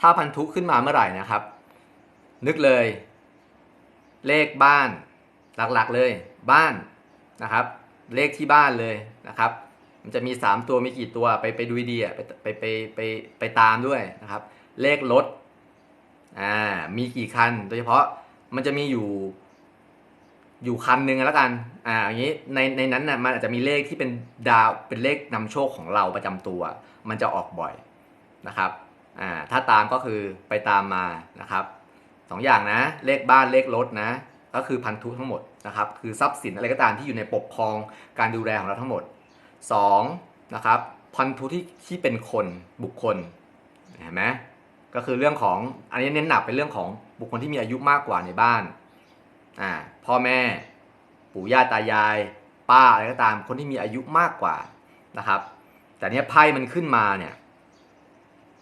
ถ้าพันธุขึ้นมาเมื่อไหร่นะครับ นึกเลย เลขบ้านหลักๆเลยบ้านนะครับ เลขที่บ้านเลยนะครับ มันจะมี 3 ตัวมีกี่ตัวไปไปดูดีๆอะไปไปไปไปไปตามด้วยนะครับ เลขรถอ่ามีกี่คัน โดยเฉพาะมันจะมีอยู่อยู่คันหนึ่งแล้วกัน อ่า อย่างนี้ในในนั้นน่ะมันอาจจะมีเลขที่เป็นดาวเป็นเลขนำโชคของเราประจำตัว มันจะออกบ่อยนะครับ อ่าถ้าตามก็คือไปตามมานะครับสองอย่างนะเลขบ้านเลขรถนะก็คือพันธุทั้งหมดนะครับคือทรัพย์สินอะไรก็ตามที่อยู่ในปกครองการดูแลของเราทั้งหมดสองนะครับพันธุที่ที่เป็นคนบุคคลเห็นไหมก็คือเรื่องของอันนี้เน้นหนักเป็นเรื่องของบุคคลที่มีอายุมากกว่าในบ้านอ่าพ่อแม่ ปู่ย่าตายาย ป้าอะไรก็ตามคนที่มีอายุมากกว่านะครับ แต่เนี้ยไพ่มันขึ้นมาเนี่ย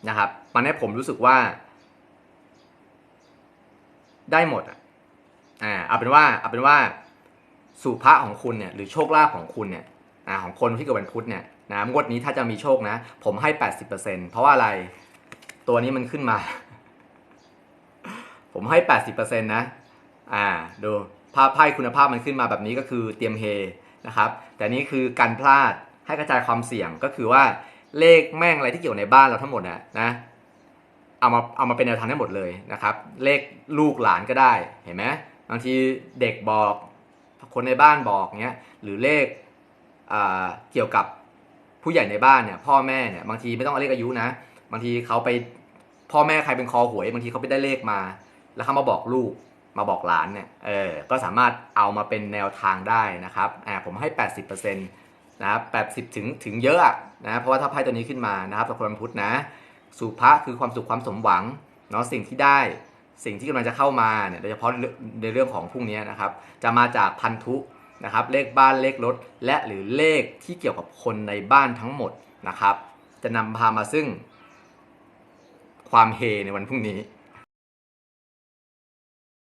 นะครับมันให้ผมรู้สึกว่า ได้หมดอะอ่าเอาเป็นว่าเอาเป็นว่าสุภาของคุณเนี่ยหรือโชคลาภของคุณเนี่ยอ่าของคนที่เกิดวันพุธเนี่ยนะงวดนี้ถ้าจะมีโชคนะ ผมให้แปดสิบเปอร์เซ็นเพราะว่าอะไร ตัวนี้มันขึ้นมา ผมให้แปดสิบเปอร์เซ็นต์นะอ่าดูภาพไพ่คุณภาพมันขึ้นมาแบบนี้ก็คือเตรียมเฮนะครับ แต่นี้คือการพลาดให้กระจายความเสี่ยงก็คือว่า เลขแม่งอะไรที่เกี่ยวในบ้านเราทั้งหมดนะนะเอามาเอามาเป็นแนวทางได้หมดเลยนะครับ เลขลูกหลานก็ได้เห็นไหมบางทีเด็กบอกคนในบ้านบอกเงี้ยหรือเลขเกี่ยวกับผู้ใหญ่ในบ้านเนี่ยพ่อแม่เนี่ยบางทีไม่ต้องเอาเลขอายุนะ บางทีเขาไปพ่อแม่ใครเป็นคอหวย บางทีเขาไปได้เลขมา แล้วเขามาบอกลูกมาบอกหลานเนี่ยเออก็สามารถเอามาเป็นแนวทางได้นะครับอ่าผมให้ 80% นะครับ80ถึงถึงเยอะนะเพราะว่าถ้าไพ่ตัวนี้ขึ้นมานะครับสำหรับคนพุธนะสุภะคือความสุขความสมหวังเนาะสิ่งที่ได้สิ่งที่กำลังจะเข้ามาเนี่ยโดยเฉพาะในเรื่องของพรุ่งนี้นะครับ จะมาจากพันธุนะครับ เลขบ้านเลขรถ และหรือเลขที่เกี่ยวกับคนในบ้านทั้งหมดนะครับ จะนำพามาซึ่งความเฮในวันพรุ่งนี้